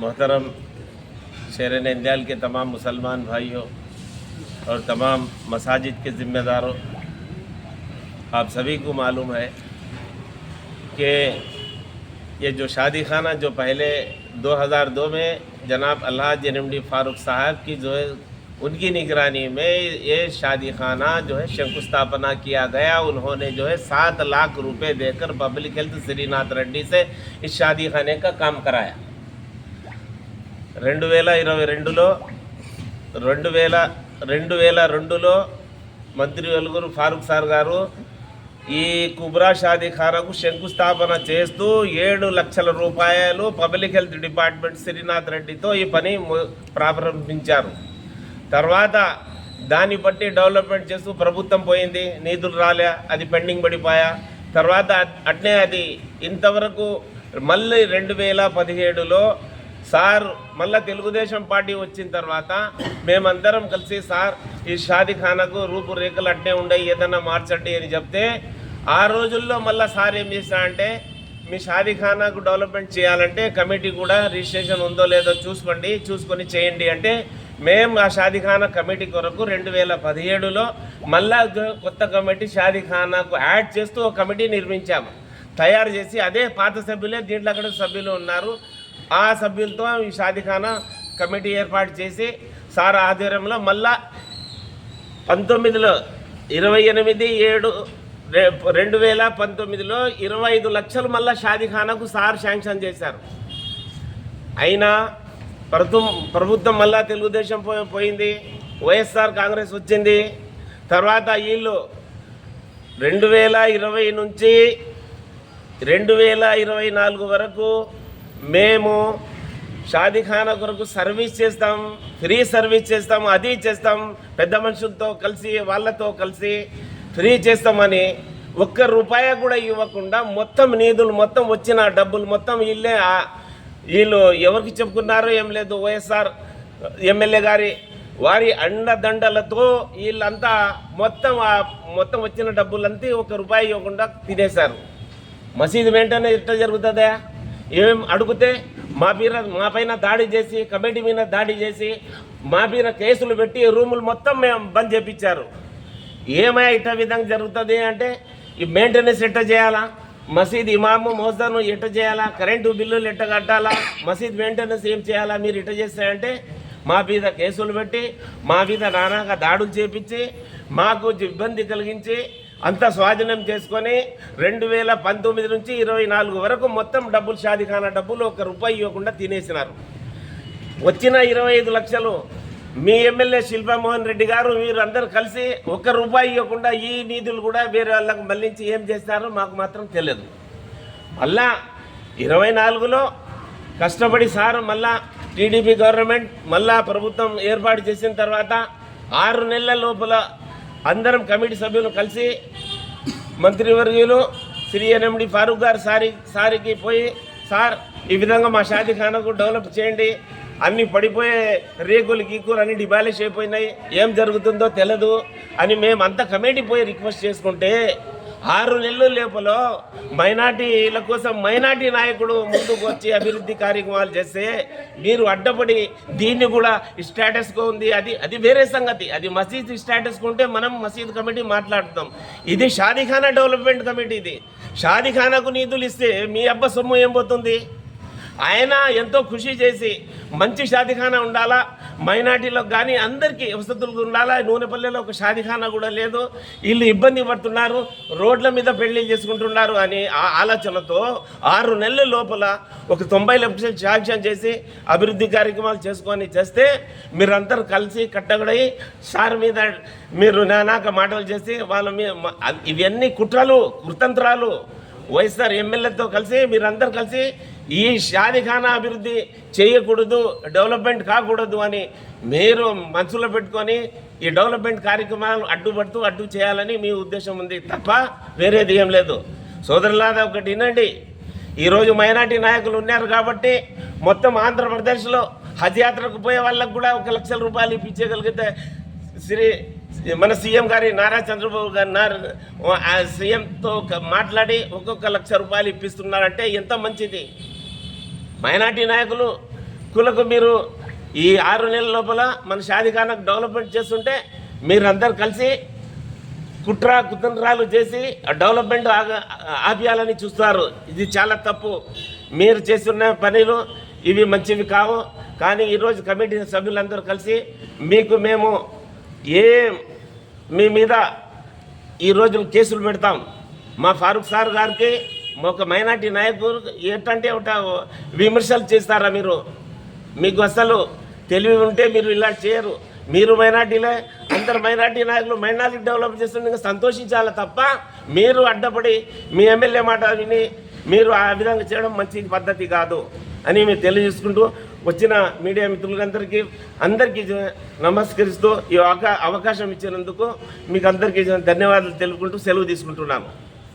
मोहतरम शेर नंदयाल के तमाम मुसलमान भाइयों और तमाम मसाजिद के ज़िम्मेदारों, आप सभी को मालूम है कि ये जो शादी खाना जो पहले 2002 में जनाब अल्लाह जनमडी फारूक साहब की जो है, उनकी निगरानी में ये शादी खाना जो है शंकुस्थापना किया गया। उन्होंने जो है सात लाख रुपए देकर पब्लिक हेल्थ श्रीनाथ रेड्डी से इस शादी खाने का काम कराया। రెండు వేల ఇరవై రెండులో రెండు వేల రెండు వేల రెండులో మంత్రి వెలుగురు ఫారూక్ సార్ గారు ఈ కుబ్రా షాదీ శంకుస్థాపన చేస్తూ ఏడు లక్షల రూపాయలు పబ్లిక్ హెల్త్ డిపార్ట్మెంట్ శ్రీనాథ్ రెడ్డితో ఈ పని ప్రారంభించారు. తర్వాత దాన్ని బట్టి డెవలప్మెంట్ చేస్తూ ప్రభుత్వం పోయింది నిధులు రాలే అది పెండింగ్ పడిపోయా. తర్వాత అట్నే అది ఇంతవరకు మళ్ళీ రెండు వేల పదిహేడులో సార్ మళ్ళీ తెలుగుదేశం పార్టీ వచ్చిన తర్వాత మేమందరం కలిసి సార్ ఈ షాదీ ఖానాకు రూపురేఖలు అట్టే ఉండే ఏదన్నా మార్చండి అని చెప్తే ఆ రోజుల్లో మళ్ళీ సార్ ఏం చేసినా అంటే మీ షాదీ ఖానాకు డెవలప్మెంట్ చేయాలంటే కమిటీ కూడా రిజిస్ట్రేషన్ ఉందో లేదో చూసుకోండి చూసుకొని చేయండి. అంటే మేము ఆ షాదీఖానా కమిటీ కొరకు రెండు వేల పదిహేడులో మళ్ళా కొత్త కమిటీ షాదీఖానాకు యాడ్ చేస్తూ ఒక కమిటీ నిర్మించాము. తయారు చేసి అదే పాత సభ్యులే దీంట్లో అక్కడ సభ్యులు ఉన్నారు. ఆ సభ్యులతో ఈ షాదిఖానా కమిటీ ఏర్పాటు చేసి సార్ ఆధ్వర్యంలో మళ్ళా పంతొమ్మిదిలో ఇరవై ఎనిమిది ఏడు రెండు వేల పంతొమ్మిదిలో ఇరవై ఐదు లక్షలు మళ్ళా షాదిఖానాకు సార్ శాంక్షన్ చేశారు. అయినా ప్రభు ప్రభుత్వం మళ్ళా తెలుగుదేశం పో- పోయింది వైఎస్ఆర్ కాంగ్రెస్ వచ్చింది. తర్వాత వీళ్ళు రెండు వేల ఇరవై నుంచి రెండు వేల ఇరవై నాలుగు వరకు మేము షాదీఖానా కొరకు సర్వీస్ చేస్తాం ఫ్రీ సర్వీస్ చేస్తాం అది చేస్తాం పెద్ద మనుషులతో కలిసి వాళ్ళతో కలిసి ఫ్రీ చేస్తామని ఒక్క రూపాయి కూడా ఇవ్వకుండా మొత్తం నిధులు మొత్తం వచ్చిన డబ్బులు మొత్తం వీళ్ళే వీళ్ళు ఎవరికి చెప్పుకున్నారో ఏం లేదు వైఎస్ఆర్ ఎమ్మెల్యే గారి వారి అండదండలతో వీళ్ళంతా మొత్తం ఆ మొత్తం వచ్చిన డబ్బులంతా ఒక రూపాయి ఇవ్వకుండా తినేశారు. మసీదు వెంటనే ఎట్లా జరుగుతుందా ఏం అడిగితే మా పైన మా పైన దాడి చేసి కమిటీ మీద దాడి చేసి మా పైన కేసులు పెట్టి రూములు మొత్తం మేము బంద్ చేపించారు. ఏమయ్యా ఇట్ట విధంగా జరుగుతుంది అంటే ఈ మెయింటెనెన్స్ ఎట్ట చేయాలా? మసీద్ ఇమాము మోస్తాను ఎట్ట చేయాలా? కరెంటు బిల్లులు ఎట్ట కట్టాలా? మసీద్ మెయింటెనెన్స్ ఏం చేయాలా? మీరు ఇట్ట చేస్తారంటే మా మీద కేసులు పెట్టి మా మీద నానాగా దాడులు చేపించి మాకు ఇబ్బంది కలిగించి అంతా స్వాధీనం చేసుకొని రెండు వేల పంతొమ్మిది నుంచి ఇరవై నాలుగు వరకు మొత్తం డబ్బులు షాదిఖానా డబ్బులు ఒక రూపాయి ఇవ్వకుండా తినేసినారు. వచ్చిన ఇరవై ఐదు లక్షలు మీ ఎమ్మెల్యే శిల్పామోహన్ రెడ్డి గారు మీరు అందరు కలిసి ఒక్క రూపాయి ఇవ్వకుండా ఈ నిధులు కూడా వేరే వాళ్ళకు మళ్ళించి ఏం చేస్తారో మాకు మాత్రం తెలియదు. మళ్ళా ఇరవై నాలుగులో కష్టపడి సార్ మళ్ళా టీడీపీ గవర్నమెంట్ మళ్ళా ప్రభుత్వం ఏర్పాటు చేసిన తర్వాత ఆరు నెలల లోపల అందరం కమిటీ సభ్యులు కలిసి మంత్రివర్యులు శ్రీ ఎన్ఎండి ఫారూక్ గారు సారి సారికి పోయి సార్ ఈ విధంగా మా షాదీఖానాకు డెవలప్ చేయండి. అన్నీ పడిపోయే రేకులు గీకులు అన్ని డిబాలిష్ అయిపోయినాయి. ఏం జరుగుతుందో తెలియదు అని మేమంతా కమిటీ పోయి రిక్వెస్ట్ చేసుకుంటే ఆరు నెలలు లోపల మైనార్టీల కోసం మైనార్టీ నాయకుడు ముందుకు వచ్చి అభివృద్ధి కార్యక్రమాలు చేస్తే మీరు అడ్డపడి దీన్ని కూడా స్టేటస్గా ఉంది. అది అది వేరే సంగతి. అది మసీద్ స్టేటస్గా ఉంటే మనం మసీద్ కమిటీ మాట్లాడుతాం. ఇది షాదీఖానా డెవలప్మెంట్ కమిటీ ఇది. షాదీఖానాకు నిధులు ఇస్తే మీ అబ్బ సొమ్ము ఏం పోతుంది? ఆయన ఎంతో కృషి చేసి మంచి షాదీఖానా ఉండాలా? మైనార్టీలకు కానీ అందరికీ వసతులు ఉండాలా? నూనెపల్లెలో ఒక షాదిఖానా కూడా లేదు. వీళ్ళు ఇబ్బంది పడుతున్నారు. రోడ్ల మీద పెళ్ళి చేసుకుంటున్నారు అని ఆ ఆలోచనతో ఆరు నెలల లోపల ఒక తొంభై లక్షలు శాంక్షన్ చేసి అభివృద్ధి కార్యక్రమాలు చేసుకొని చేస్తే మీరందరూ కలిసి కట్టగడై సార్ మీద మీరు నానాక మాటలు చేసి వాళ్ళ మీద ఇవన్నీ కుట్రలు కుతంత్రాలు. వైఎస్ఆర్ ఎమ్మెల్యేతో కలిసి మీరందరూ కలిసి ఈ షాదిఖానా అభివృద్ధి చేయకూడదు డెవలప్మెంట్ కాకూడదు అని మీరు మనసులో పెట్టుకొని ఈ డెవలప్మెంట్ కార్యక్రమాలు అడ్డుపడుతూ అడ్డు చేయాలని మీ ఉద్దేశం ఉంది తప్ప వేరేది ఏం లేదు. సోదరులాదా ఒకటి వినండి. ఈరోజు మైనార్టీ నాయకులు ఉన్నారు కాబట్టి మొత్తం ఆంధ్రప్రదేశ్లో హజ్ యాత్రకు పోయే వాళ్ళకు కూడా ఒక లక్షల రూపాయలు ఇప్పించగలిగితే శ్రీ మన సీఎం గారి నారా చంద్రబాబు గారి నారా ఆ సీఎంతో మాట్లాడి ఒక్కొక్క లక్ష రూపాయలు ఇప్పిస్తున్నారంటే ఎంత మంచిది? మైనార్టీ నాయకులు కులకు మీరు ఈ ఆరు నెలల లోపల మన షాదిఖానాకు డెవలప్మెంట్ చేస్తుంటే మీరందరు కలిసి కుట్ర కుతంత్రాలు చేసి ఆ డెవలప్మెంట్ ఆపేయాలని చూస్తారు. ఇది చాలా తప్పు. మీరు చేస్తున్న పనులు ఇవి మంచివి కావు. కానీ ఈరోజు కమిటీ సభ్యులందరూ కలిసి మీకు మేము ఏ మీ మీద ఈ రోజు కేసులు పెడతాం. మా ఫారూక్ సార్ గారికి ఒక మైనార్టీ నాయకులు ఏంటంటే ఒక విమర్శలు చేస్తారా మీరు? మీకు అసలు తెలివి ఉంటే మీరు ఇలా చేయరు. మీరు మైనార్టీలే అందరు మైనార్టీ నాయకులు మైనార్టీ డెవలప్ చేస్తుండగా సంతోషించాలి తప్ప మీరు అడ్డపడి మీ ఎమ్మెల్యే మాట విని మీరు ఆ విధంగా చేయడం మంచి పద్ధతి కాదు అని మేము తెలియజేసుకుంటూ వచ్చిన మీడియా మిత్రులందరికీ అందరికీ నమస్కరిస్తూ ఈ అవకా అవకాశం ఇచ్చినందుకు మీకు అందరికీ ధన్యవాదాలు తెలుపుకుంటూ సెలవు తీసుకుంటున్నాను